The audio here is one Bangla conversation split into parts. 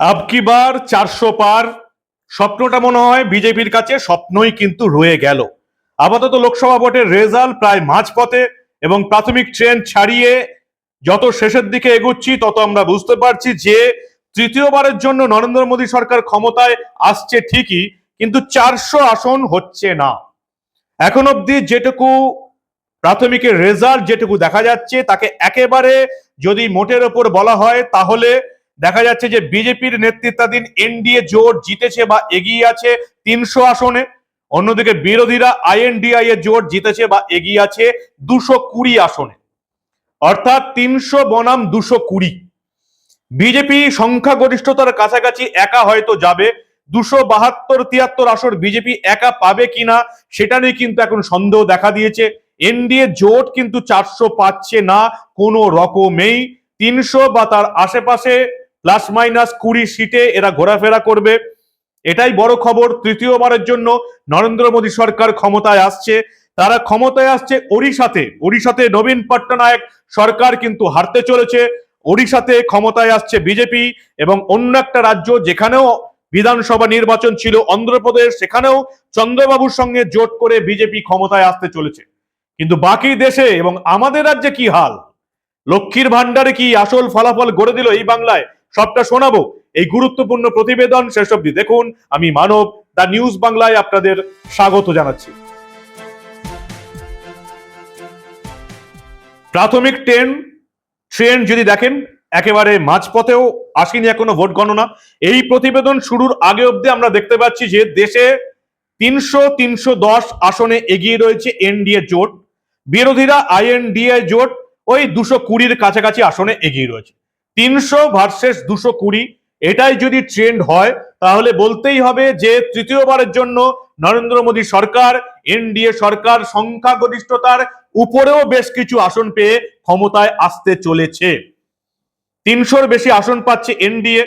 আব কি বার চারশো পার? স্বপ্নটা মনে হয় বিজেপির কাছে স্বপ্নই কিন্তু রয়ে গেল। আপাতত লোকসভা ভোটের রেজাল্ট প্রায় মাঝপথে এবং প্রাথমিক ট্রেন ছাড়িয়ে যত শেষের দিকে এগুচ্ছি, তত আমরা বুঝতে পারছি যে তৃতীয়বারের জন্য নরেন্দ্র মোদী সরকার ক্ষমতায় আসছে ঠিকই, কিন্তু চারশো আসন হচ্ছে না। এখন অবধি যেটুকু প্রাথমিকের রেজাল্ট যেটুকু দেখা যাচ্ছে, তাকে একেবারে যদি মোটের ওপর বলা হয়, তাহলে দেখা যাচ্ছে যে বিজেপির নেতৃত্বাধীন এনডিএ জোট জিতেছে বা এগিয়ে আছে তিনশো আসনে। অন্যদিকে বিরোধীরা আইএনডিআই এর জোট জিতেছে বা এগিয়ে আছে দুশো কুড়ি আসনে। অর্থাৎ তিনশো বনাম দুশো কুড়ি। বিজেপি সংখ্যাগরিষ্ঠতার কাছাকাছি একা হয়তো যাবে। দুশো বাহাত্তর তিয়াত্তর আসর বিজেপি একা পাবে কিনা সেটা নিয়ে কিন্তু এখন সন্দেহ দেখা দিয়েছে। এনডিএ জোট কিন্তু চারশো পাচ্ছে না, কোনো রকমেই। তিনশো বা তার আশেপাশে প্লাস মাইনাস কুড়ি সিটে এরা ঘোরাফেরা করবে। এটাই বড় খবর। তৃতীয়বারের জন্য নরেন্দ্র মোদী সরকার ক্ষমতায় আসছে। তারা ক্ষমতায় আসছে ওড়িশাতে। ওড়িশাতে নবীন পট্টনায়ক সরকার কিন্তু হারতে চলেছে। ওড়িশাতে ক্ষমতায় আসছে বিজেপি এবং অন্য একটা রাজ্য যেখানেও বিধানসভা নির্বাচন ছিল অন্ধ্রপ্রদেশ, সেখানেও চন্দ্রবাবুর সঙ্গে জোট করে বিজেপি ক্ষমতায় আসতে চলেছে। কিন্তু বাকি দেশে এবং আমাদের রাজ্যে কি হাল? লক্ষ্মীর ভান্ডারে কি আসল ফলাফল গড়ে দিল এই বাংলায়? সবটা শোনাবো। এই গুরুত্বপূর্ণ প্রতিবেদন শেষ অব্দি দেখুন। আমি মানব দা নিউজ বাংলায় আপনাদের স্বাগত জানাচ্ছি। প্রাথমিক ট্রেন ট্রেন যদি দেখেন, একেবারে মাঝপথেও আসেনি এখনও ভোট গণনা। এই প্রতিবেদন শুরুর আগে অব্দি আমরা দেখতে পাচ্ছি যে দেশে তিনশো তিনশো দশ আসনে এগিয়ে রয়েছে এনডিএ জোট। বিরোধীরা আইএনডিএ জোট ওই দুশো কুড়ির কাছাকাছি আসনে এগিয়ে রয়েছে। তিনশো ভার্সেস দুশো কুড়ি। এটাই যদি ট্রেন্ড হয়, তাহলে বলতেই হবে যে তৃতীয়বারের জন্য নরেন্দ্র মোদী সরকার, এনডিএ সরকার, সংখ্যাগরিষ্ঠতার উপরেও বেশ কিছু আসন পেয়ে ক্ষমতায় আসতে চলেছে। তিনশোর বেশি আসন পাচ্ছে এনডিএ,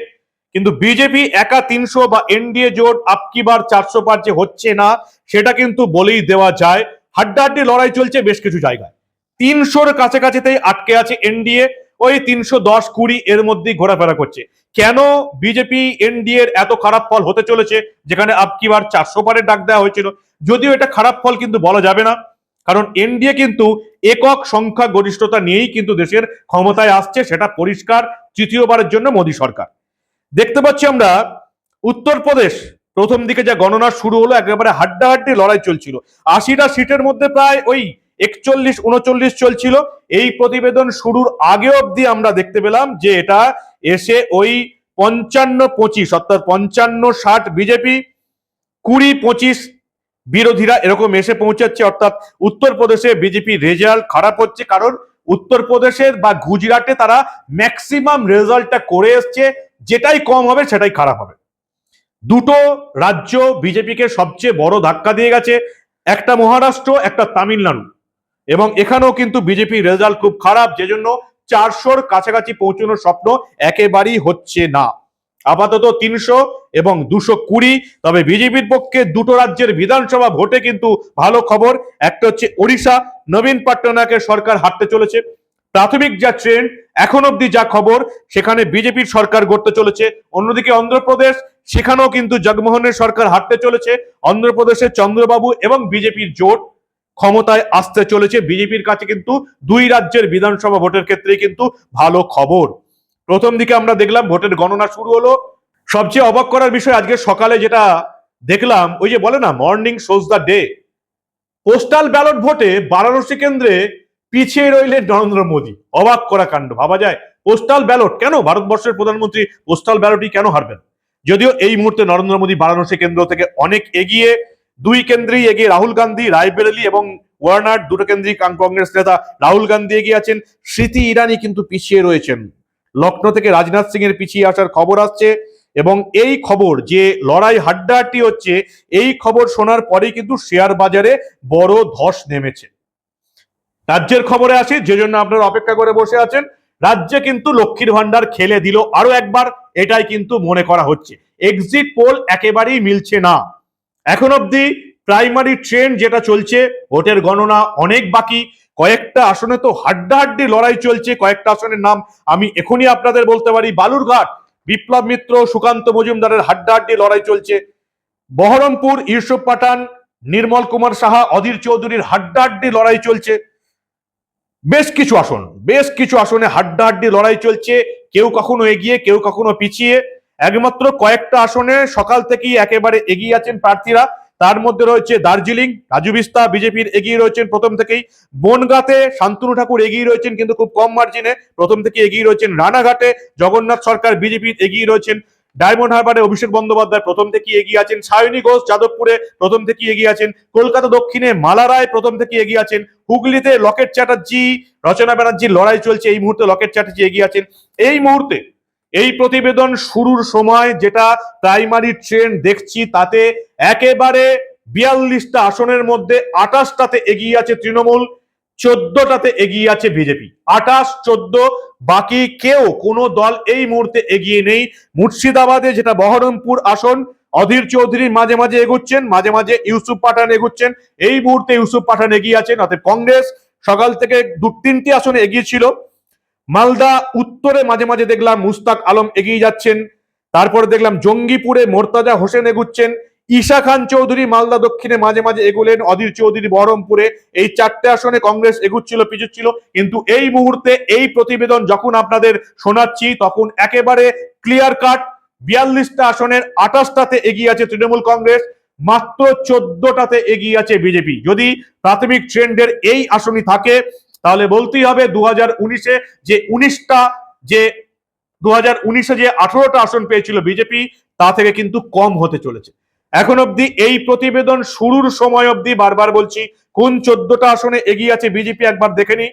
কিন্তু বিজেপি একা তিনশো বা এনডিএ জোট আপকিবার চারশো পার যে হচ্ছে না, সেটা কিন্তু বলেই দেওয়া যায়। হাড্ডাহাড্ডি লড়াই চলছে বেশ কিছু জায়গায়। তিনশোর কাছাকাছিতেই আটকে আছে এনডিএ। ওই তিনশো দশ কুড়ি এর মধ্যেই ঘোরাফেরা করছে। কেন বিজেপি এনডিএ এর এত খারাপ ফল হতে চলেছে, যেখানে আপকিবার চারশো পারে ডাক দেওয়া হয়েছিল? যদিও এটা খারাপ ফল কিন্তু বলা যাবে না। কারণ এনডিএ কিন্তু একক সংখ্যা গরিষ্ঠতা নিয়েই কিন্তু দেশের ক্ষমতায় আসছে, সেটা পরিষ্কার তৃতীয়বারের জন্য মোদী সরকার। দেখতে পাচ্ছি আমরা, উত্তরপ্রদেশ, প্রথম দিকে যা গণনা শুরু হলো, একেবারে হাড্ডাহাড্ডি লড়াই চলছিল। আশিটা সিটের মধ্যে প্রায় ওই একচল্লিশ, উনচল্লিশ চলছিল। এই প্রতিবেদন শুরুর আগে অবধি আমরা দেখতে পেলাম যে এটা এসে ওই পঞ্চান্ন পঁচিশ, অর্থাৎ পঞ্চান্ন ষাট বিজেপি, কুড়ি পঁচিশ বিরোধীরা এরকম এসে পৌঁছাচ্ছে। অর্থাৎ উত্তরপ্রদেশে বিজেপি রেজাল্ট খারাপ হচ্ছে কারণ উত্তরপ্রদেশের বা গুজরাটে তারা ম্যাক্সিমাম রেজাল্টটা করে এসছে। যেটাই কম হবে, সেটাই খারাপ হবে। দুটো রাজ্য বিজেপিকে সবচেয়ে বড় ধাক্কা দিয়ে গেছে। একটা মহারাষ্ট্র, একটা তামিলনাড়ু। এবং এখানেও কিন্তু বিজেপি রেজাল্ট খুব খারাপ যে জন্য চারশোর কাছাকাছি পৌঁছানোর স্বপ্ন একেবারেই হচ্ছে না। আপাতত তিনশো এবং দুশো কুড়ি, তবে বিজেপির পক্ষে দুটো রাজ্যের বিধানসভা ভোটে কিন্তু ভালো খবর। একটা হচ্ছে ওড়িশা, নবীন পট্টনায়কের সরকার হাঁটতে চলেছে। প্রাথমিক যা ট্রেন্ড এখন অব্দি যা খবর, সেখানে বিজেপির সরকার গড়তে চলেছে। অন্যদিকে অন্ধ্রপ্রদেশ, সেখানেও কিন্তু জগমোহনের সরকার হাঁটতে চলেছে। অন্ধ্রপ্রদেশের চন্দ্রবাবু এবং বিজেপির জোট। ক্ষমতায় আসতে চলেছে। বিজেপির কাছে কিন্তু দুই রাজ্যের বিধানসভা ভোটের ক্ষেত্রে কিন্তু ভালো খবর। প্রথম দিকে আমরা দেখলাম ভোটের গণনা শুরু হলো। সবচেয়ে অবাক করার বিষয়, আজকে সকালে যেটা দেখলাম, ওই যে বলে না morning shows the day postal ballot ভোটে বারাণসী কেন্দ্রে পিছিয়ে রইলেন নরেন্দ্র মোদী। অবাক করা কাণ্ড, ভাবা যায়। পোস্টাল ব্যালট কেন? ভারতবর্ষের প্রধানমন্ত্রী পোস্টাল ব্যালটই কেন হারবেন? যদিও এই মুহূর্তে নরেন্দ্র মোদী বারাণসী কেন্দ্র থেকে অনেক এগিয়ে দুই কেন্দ্রেই এগিয়ে রাহুল গান্ধী, রায়বেরেলি এবং ওয়ার্নার, দুটো কেন্দ্রিক কংগ্রেস নেতা রাহুল গান্ধী এগিয়ে আছেন। স্মৃতি ইরানি কিন্তু পিছিয়ে রয়েছেন। লখনৌ থেকে রাজনাথ সিং এর পিছিয়ে আসার খবর আসছে এবং এই খবর যে লড়াই হাড্ডাহাড্ডি হচ্ছে, এই খবর শোনার পরেই কিন্তু শেয়ার বাজারে বড় ধস নেমেছে। রাজ্যের খবরে আসি, যে জন্য আপনারা অপেক্ষা করে বসে আছেন। রাজ্যে কিন্তু লক্ষ্মীর ভান্ডার খেলে দিল আরও একবার, এটাই কিন্তু মনে করা হচ্ছে। এক্সিট পোল একেবারেই মিলছে না। এখন অবধি প্রাইমারি ট্রেন যেটা চলছে, ভোটের গণনা অনেক বাকি। কয়েকটা আসনে তো হাড্ডাহাড্ডি লড়াই চলছে, কয়েকটা আসনের নাম আমি এখনই আপনাদের বলতে পারি। বালুরঘাট, বিপ্লব মিত্র, সুকান্ত মজুমদারের হাড্ডাহাড্ডি লড়াই চলছে। বহরমপুর, ইউসুফ পাঠান, নির্মল কুমার সাহা, অধীর চৌধুরীর হাড্ডাহাড্ডি লড়াই চলছে। বেশ কিছু আসন, বেশ কিছু আসনে হাড্ডাহাড্ডি লড়াই চলছে। কেউ কখনো এগিয়ে, কেউ কখনো পিছিয়ে। একমাত্র কয়েকটা আসনে সকাল থেকেই একেবারে এগিয়ে আছেন প্রার্থীরা। তার মধ্যে রয়েছে দার্জিলিং, রাজু বিস্তা, বিজেপির এগিয়ে রয়েছেন প্রথম থেকেই। বনগাঁতে শান্তনু ঠাকুর এগিয়ে রয়েছেন কিন্তু খুব কম মার্জিনে প্রথম থেকে এগিয়ে রয়েছেন রানাঘাটে। জগন্নাথ সরকার, বিজেপির এগিয়ে রয়েছেন ডায়মন্ড হারবারে অভিষেক বন্দ্যোপাধ্যায় প্রথম থেকে এগিয়ে আছেন। সায়নী ঘোষ যাদবপুরে প্রথম থেকে এগিয়ে আছেন। কলকাতা দক্ষিণে মালা রায় প্রথম থেকে এগিয়ে আছেন। হুগলিতে লকেট চ্যাটার্জি, রচনা ব্যানার্জির লড়াই চলছে। এই মুহূর্তে লকেট চ্যাটার্জি এগিয়ে আছেন। এই মুহূর্তে এই প্রতিবেদন শুরুর সময় যেটা প্রাইমারি ট্রেন্ড দেখছি, তাতে একেবারে বিয়াল্লিশটা আসনের মধ্যে আঠাশটাতে এগিয়ে আছে তৃণমূল, চোদ্দটাতে এগিয়ে আছে বিজেপি। আঠাশ, চোদ্দ, বাকি কেউ, কোনো দল এই মুহূর্তে এগিয়ে নেই। মুর্শিদাবাদে যেটা বহরমপুর আসন, অধীর চৌধুরী মাঝে মাঝে এগুচ্ছেন, মাঝে মাঝে ইউসুফ পাঠান এগুচ্ছেন। এই মুহূর্তে ইউসুফ পাঠান এগিয়ে আছেন অর্থাৎ কংগ্রেস সকাল থেকে দু তিনটি আসনে এগিয়ে ছিল। মালদা উত্তরে মাঝে মাঝে দেখলাম মুস্তাক আলম এগিয়ে যাচ্ছেন। তারপরে দেখলাম জঙ্গিপুরে মোর্তাজা হোসেন এগুচ্ছেন। ঈশা খান চৌধুরী মালদা দক্ষিণে মাঝে মাঝে এগুলেন। অধীর চৌধুরী বহরমপুরে এই চারটে আসনে কংগ্রেস এগুচ্ছিল, পিছুচ্ছিল। কিন্তু এই মুহূর্তে এই প্রতিবেদন যখন আপনাদের শোনাচ্ছি, তখন একেবারে ক্লিয়ার কাট বিয়াল্লিশটা আসনের আঠাশটাতে এগিয়ে আছে তৃণমূল কংগ্রেস। মাত্র চোদ্দটাতে এগিয়ে আছে বিজেপি। যদি প্রাথমিক ট্রেন্ডের এই আসনই থাকে তাহলে বলতেই হবে দু হাজার উনিশে যে উনিশটা যে দু হাজার উনিশে যে আঠারোটা আসন পেয়েছিল বিজেপি, তা থেকে কিন্তু কম হতে চলেছে। এখন অব্দি এই প্রতিবেদন শুরুর সময় অব্দি বারবার বলছি, কোন চোদ্দটা আসনে এগিয়ে আছে বিজেপি একবার দেখে নি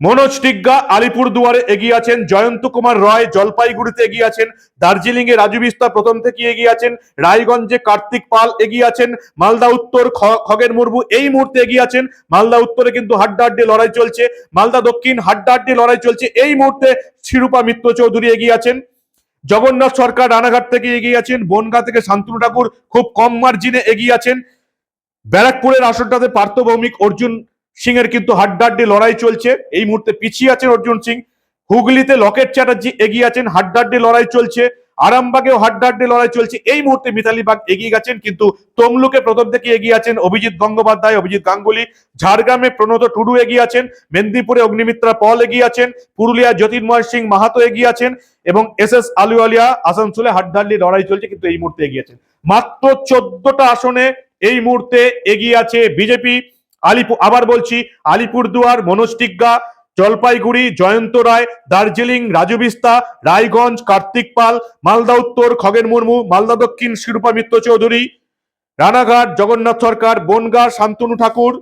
মনোজ টিগ্গা আলিপুর দুয়ারে এগিয়ে আছেন, জয়ন্ত কুমার রয় জলপাইগুড়িতে এগিয়ে আছেন দার্জিলিং এ রাজু বিস্তা প্রথম থেকে এগিয়ে আছেন, রায়গঞ্জে কার্তিক পাল এগিয়ে আছেন, মালদা উত্তর খ- খগেন মুর্মু এই মুহূর্তে এগিয়ে আছেন, মালদা উত্তরে কিন্তু হাড্ডাহাড্ডি লড়াই চলছে, মালদা দক্ষিণ হাড্ডাহাড্ডি লড়াই চলছে, এই মুহূর্তে শিরূপা মিত্র চৌধুরী এগিয়ে আছেন, জগন্নাথ সরকার রানাঘাট থেকে এগিয়ে আছেন বনগা থেকে শান্তনু ঠাকুর খুব কম মার্জিনে এগিয়ে আছেন, ব্যারাকপুরের আসনটাতে পার্থ ভৌমিক, অর্জুন সিং এর কিন্তু হাড্ডাহাড্ডি লড়াই চলছে। এই মুহূর্তে পিছিয়ে আছেন অর্জুন সিং। হুগলিতে লকেট চ্যাটার্জি এগিয়ে আছেন, হাড্ডাহাড্ডি লড়াই চলছে। আরামবাগেও হাড্ডাহাড্ডি লড়াই চলছে। এই মুহূর্তে মিতালি বাগ এগিয়ে গেছেন, কিন্তু তমলুকে প্রথম থেকে এগিয়ে আছেন অভিজিৎ গঙ্গোপাধ্যায়, অভিজিৎ গাঙ্গুলি। ঝাড়গ্রামে প্রণত টুডু এগিয়ে আছেন, মেদিনীপুরে অগ্নিমিত্রা পল এগিয়ে আছেন পুরুলিয়া জ্যোতির্ময় সিং মাহাতো এগিয়ে আছেন এবং এস এস আলুয়ালিয়া আসানসোলে হাড্ডাহাড্ডি লড়াই চলছে, কিন্তু এই মুহূর্তে এগিয়ে আছেন। মাত্র চোদ্দটা আসনে এই মুহূর্তে এগিয়ে আছে বিজেপি। আলিপুর আবার বলছি, আলিপুরদুয়ার মনোজ জলপাইগুড়ি, জয়ন্ত রায়, দার্জিলিং, রাজু বিস্তা, রায়গঞ্জ, কার্তিক পাল, মালদা উত্তর, খগেন মুর্মু, মালদা দক্ষিণ, শিরূপা মিত্র চৌধুরী, রানাঘাট, জগন্নাথ সরকার, বনগা, শান্তনু ঠাকুর,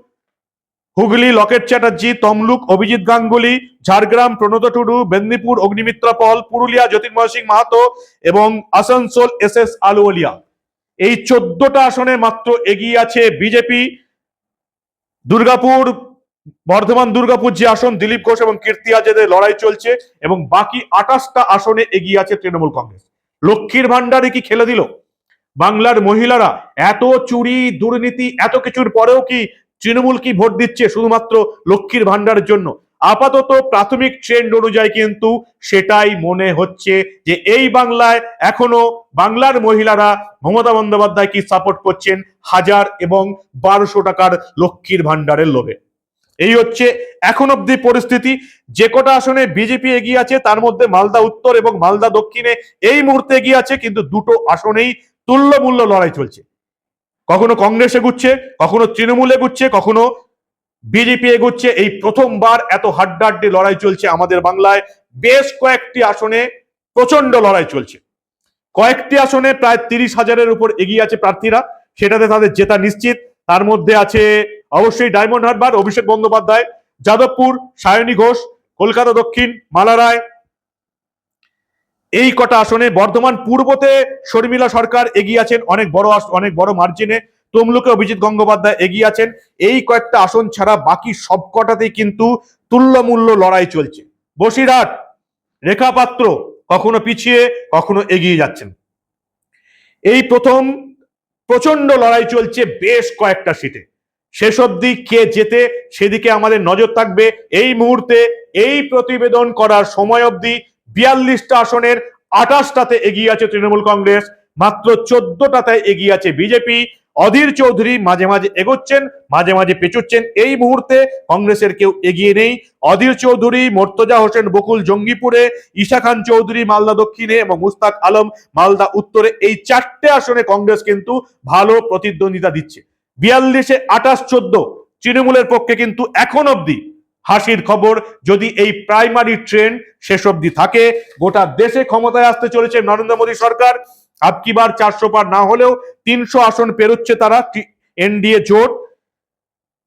হুগলি, লকেট চ্যাটার্জি, তমলুক, অভিজিৎ গাঙ্গুলি, ঝাড়গ্রাম, প্রণত টুডু, মেদিনীপুর, অগ্নিমিত্রা পল, পুরুলিয়া, জ্যোতির্ময় সিং মাহাতো এবং আসানসোল এস এস আলুওয়ালিয়া এই চোদ্দটা আসনে মাত্র এগিয়ে আছে বিজেপি। দুর্গাপুর, বর্ধমান, দুর্গাপুর যে আসন, দিলীপ ঘোষ এবং কীর্তি আজাদের লড়াই চলছে এবং বাকি আঠাশটা আসনে এগিয়ে আছে তৃণমূল কংগ্রেস। লক্ষ্মীর ভান্ডারে কি খেলে দিল? বাংলার মহিলারা এত চুরি, দুর্নীতি, এত কিছুর পরেও কি তৃণমূল কি ভোট দিচ্ছে শুধুমাত্র লক্ষ্মীর ভান্ডারের জন্য? আপাতত প্রাথমিক ট্রেন্ড অনুযায়ী কিন্তু সেটাই মনে হচ্ছে যে এই বাংলায় এখনও বাংলার মহিলারা মমতা বন্দ্যোপাধ্যায় কি সাপোর্ট করছেন হাজার এবং বারোশো টাকার লক্ষ্মীর ভান্ডারের লোভে। এই হচ্ছে এখন অব্দি পরিস্থিতি। যে কটা আসনে বিজেপি এগিয়ে আছে, তার মধ্যে মালদা উত্তর এবং মালদা দক্ষিণে এই মুহূর্তে এগিয়ে আছে, কিন্তু দুটো আসনেই তুল্যমূল্য লড়াই চলছে। কখনো কংগ্রেসে এগুচ্ছে, কখনো তৃণমূলে এগুচ্ছে, কখনো বিজেপি এগুচ্ছে, এই প্রথমবার এত হাড্ডাহাড্ডি লড়াই চলছে আমাদের বাংলায়। বেশ কয়েকটি আসনে প্রচণ্ড লড়াই চলছে। কয়েকটি আসনে প্রায় তিরিশ হাজারের উপর এগিয়ে আছে প্রার্থীরা, সেটাতে তাদের জেতা নিশ্চিত। তার মধ্যে আছে অবশ্যই ডায়মন্ড হারবার, অভিষেক বন্দ্যোপাধ্যায়, যাদবপুর, সায়নী ঘোষ, কলকাতা দক্ষিণ মালারায় এই কটা আসনে বর্ধমান পূর্বতে শর্মিলা সরকার এগিয়ে আছেন, অনেক বড় অনেক বড় মার্জিনে তমলুকে অভিজিৎ গঙ্গোপাধ্যায় এগিয়ে আছেন। এই কয়েকটা আসন ছাড়া বাকি সব কটাতেই কিন্তু তুল্যমূল্য লড়াই চলছে। বসিরহাট রেখা পাত্র কখনো পিছিয়ে, কখনো এগিয়ে যাচ্ছেন। এই প্রথম প্রচণ্ড লড়াই চলছে বেশ কয়েকটা সিটে। শেষ অবধি কে যেতে সেদিকে আমাদের নজর থাকবে। এই মুহূর্তে এই প্রতিবেদন করার সময় অবধি বিয়াল্লিশটা আসনের আঠাশটাতে এগিয়ে আছে তৃণমূল কংগ্রেস। মাত্র চোদ্দটাতে এগিয়ে আছে বিজেপি। অধীর চৌধুরী মাঝে মাঝে এগোচ্ছেন, মাঝে মাঝে পেছুচ্ছেন এই মুহূর্তে কংগ্রেসের কেউ এগিয়ে নেই। অধীর চৌধুরী, মোর্তজা হোসেন, বকুল জঙ্গিপুরে, ঈশা খান চৌধুরী, মালদা দক্ষিণে এবং মুস্তাক আলম মালদা উত্তরে। এই চারটে আসনে কংগ্রেস কিন্তু ভালো প্রতিদ্বন্দ্বিতা দিচ্ছে। বিয়াল্লিশে আঠাশ চোদ্দ, তৃণমূলের পক্ষে কিন্তু এখন অবধি হাসির খবর, যদি এই প্রাইমারি ট্রেন্ড শেষ অবধি থাকে, গোটা দেশে ক্ষমতায় আসতে চলেছে নরেন্দ্র মোদী সরকার। আপকিবার চারশো পার না হলেও তিনশো আসন পেরোচ্ছে তারা এনডিএ জোট।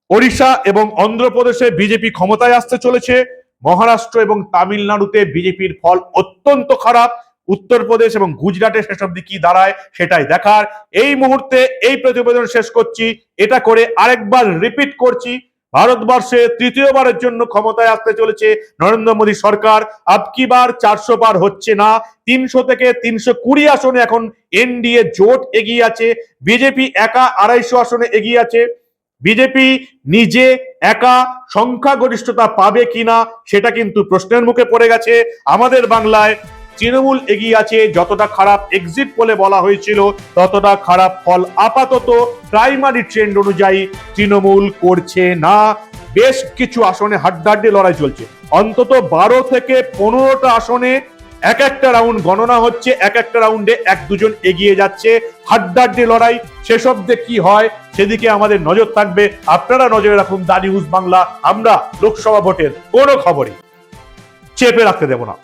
ওড়িশা এবং অন্ধ্রপ্রদেশে বিজেপি ক্ষমতায় আসতে চলেছে। মহারাষ্ট্র এবং তামিলনাড়ুতে বিজেপির ফল অত্যন্ত খারাপ। উত্তরপ্রদেশ এবং গুজরাটে শেষ অব্দি কি দাঁড়ায়, সেটাই দেখার। এই মুহূর্তে এই প্রতিবেদন শেষ করছি। এটা করে আরেকবার রিপিট করছি। ভারতবর্ষে তৃতীয়বারের জন্য ক্ষমতায় আসতে চলেছে নরেন্দ্র মোদী সরকার। আবকিবার চারশো পার হচ্ছে না? তিনশো থেকে তিনশো কুড়ি আসনে এখন এনডিএ জোট এগিয়ে আছে। বিজেপি একা আড়াইশো আসনে এগিয়ে আছে। বিজেপি নিজে একা সংখ্যাগরিষ্ঠতা পাবে কিনা সেটা কিন্তু প্রশ্নের মুখে পড়ে গেছে। আমাদের বাংলায় তৃণমূল এগিয়ে আছে, যতটা খারাপ এক্সিট পোলে বলা হয়েছিল, ততটা খারাপ ফল আপাতত প্রাইমারি ট্রেন্ড অনুযায়ী তৃণমূল করছে না। বেশ কিছু আসনে হাড্ডাহাড্ডি লড়াই চলছে। অন্তত বারো থেকে পনেরোটা আসনে এক একটা রাউন্ড গণনা হচ্ছে, এক একটা রাউন্ডে এক দুজন এগিয়ে যাচ্ছে। হাড্ডাহাড্ডি লড়াই, শেষ অব্দে কি হয় সেদিকে আমাদের নজর থাকবে। আপনারা নজরে রাখুন দা নিউজ বাংলা, আমরা লোকসভা ভোটের কোনো খবরই। চেপে রাখতে দেব না।